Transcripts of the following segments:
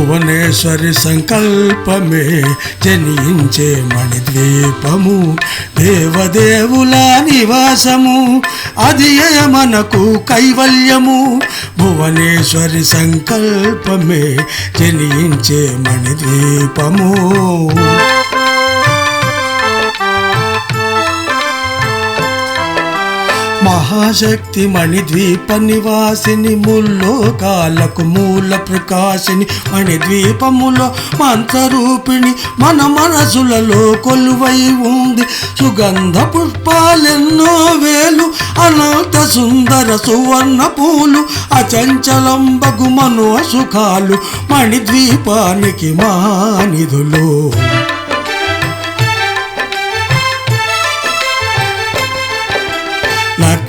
భువనేశ్వరి సంకల్పమే జనించే మణిద్వీపము దేవదేవుల నివాసము అది మనకు కైవల్యము? భువనేశ్వరి సంకల్పమే జనించే మణిద్వీపము. మహాశక్తి మణిద్వీప నివాసిని ముల్లోకాలకు మూల ప్రకాశిని మణిద్వీపములో మంత్రరూపిణి మన మనసులలో కొలువై ఉంది. సుగంధ పుష్పాలెన్నో వేలు అనంత సుందర సువర్ణ పూలు అచంచలం బగు మనో సుఖాలు మణిద్వీపానికి మానిధులు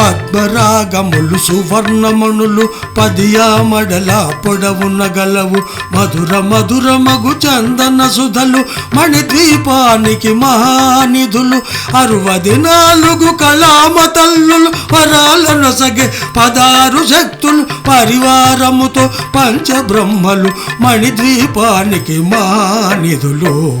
పద్మరాగములు సువర్ణమణులు పదియామడల పొడవున గలవు. మధుర మధుర మగు చందన సుధలు మణిద్వీపానికి మహానిధులు. అరవది నాలుగు కళామ తల్లులు వరాలను సగే పదారు శక్తులు పరివారముతో పంచబ్రహ్మలు మణిద్వీపానికి మహానిధులు.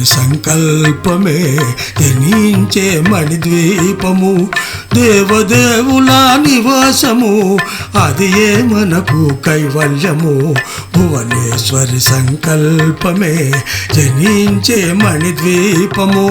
భువనేశ్వరి సంకల్పమే జనించే మణిద్వీపము దేవదేవుల నివాసము అది ఏ మనకు కైవల్యము? భువనేశ్వరి సంకల్పమే జనించే మణిద్వీపము.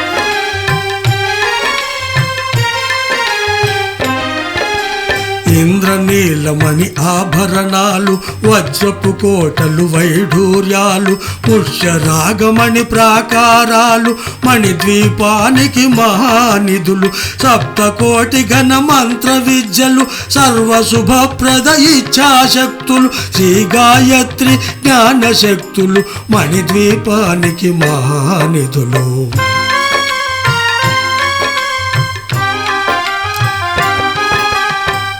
ఇంద్రనీలమణి ఆభరణాలు వజ్రపు కోటలు వైఢూర్యాలు పుష్యరాగమణి ప్రాకారాలు మణిద్వీపానికి మహానిధులు సప్తకోటి ఘన మంత్ర విద్యలు సర్వశుభప్రద ఇచ్ఛాశక్తులు శ్రీ గాయత్రి జ్ఞానశక్తులు మణిద్వీపానికి మహానిధులు.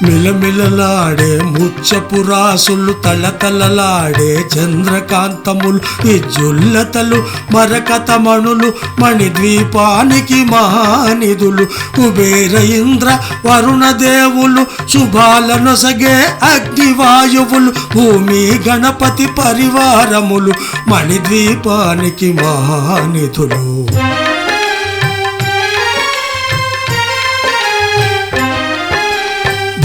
మిలమిలలాడే ముచ్చపు రాసులు తలతలలాడే చంద్రకాంతములు విజుల్లతలు మరకతమణులు మణిద్వీపానికి మహానిధులు కుబేర ఇంద్ర వరుణ దేవులు శుభాలనొసగే అగ్నివాయువులు భూమి గణపతి పరివారములు మణిద్వీపానికి మహానిధులు.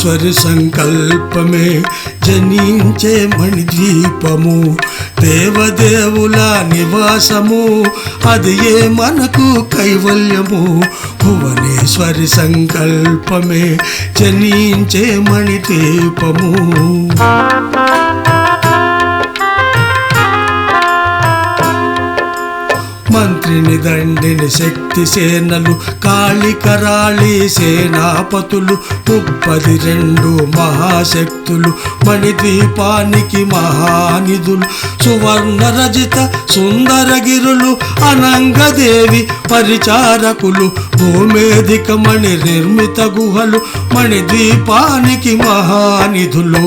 భువనేశ్వరి సంకల్పమే జనించే మణిద్వీపము దేవదేవుల నివాసము అది ఏ మనకు కైవల్యము? భువనేశ్వరి సంకల్పమే జనించే మణిద్వీపము. మంత్రిని దండిని శక్తి సేనలు కాళికరాళి సేనాపతులు ముప్పది రెండు మహాశక్తులు మణిద్వీపానికి మహానిధులు సువర్ణ రజిత సుందరగిరులు అనంగదేవి పరిచారకులు భూమేధిక మణి నిర్మిత గుహలు మణిద్వీపానికి మహానిధులు.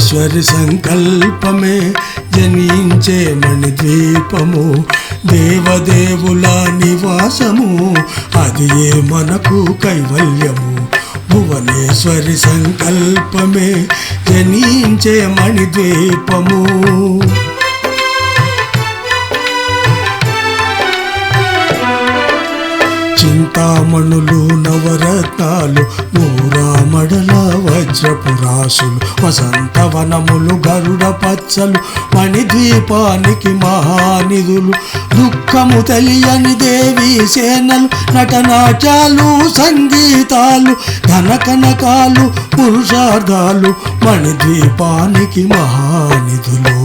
ఈశ్వరి సంకల్పమే జనించే మణిద్వీపము దేవదేవుల నివాసము. అది ఏ మనకు కైవల్యము? భువనేశ్వరి సంకల్పమే జనించే మణిద్వీపము. చింతామణులు నవరత్నాలు నూరామడల వజ్రపు రాసులు వసంతవనములు గరుడ పచ్చలు మణిద్వీపానికి మహానిధులు దుఃఖము తెలియని దేవి సేనలు నటనాట్యాలు సంగీతాలు ధనకనకాలు పురుషార్థాలు మణిద్వీపానికి మహానిధులు.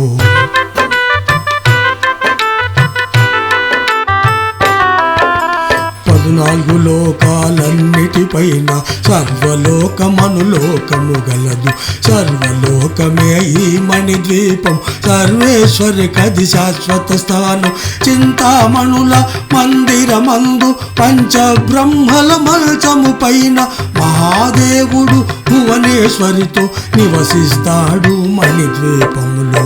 నాలుగు లోకాలన్నిటిపైన సర్వలోకమనులోకము గలదు. సర్వలోకమే ఈ మణిద్వీపం సర్వేశ్వరి కది శాశ్వత స్థానం. చింతామణుల మందిరమందు పంచబ్రహ్మల మంచము పైన మహాదేవుడు భువనేశ్వరితో నివసిస్తాడు మణిద్వీపములో.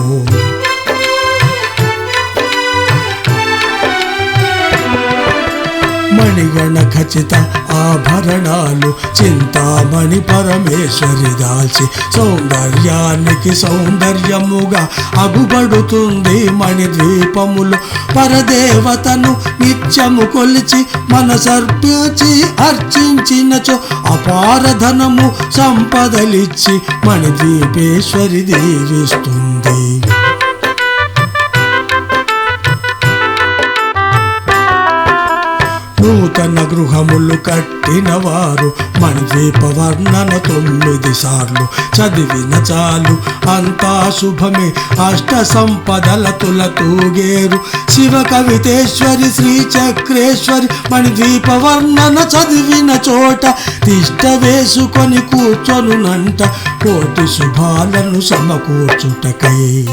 మణిగణ ఖచ్చిత ఆభరణాలు చింతామణి పరమేశ్వరి దాల్చి సౌందర్యానికి సౌందర్యముగా అగుబడుతుంది మణిద్వీపములు. పరదేవతను నిత్యము కొలిచి మనసర్పించి అర్చించినచో అపార ధనము సంపదలిచ్చి మణిద్వీపేశ్వరి దీవిస్తుంది. నూతన గృహములు కట్టిన వారు మణిద్వీప వర్ణన తొమ్మిది సార్లు చదివిన చాలు. అంతా శుభమే. అష్ట సంపదల తుల తూగేరు. శివ కవితేశ్వరి శ్రీ చక్రేశ్వరి మణిద్వీప వర్ణన చదివిన చోట తిష్ట వేసుకొని కూర్చొనునంట. కోటి శుభాలను సమకూర్చుటకై.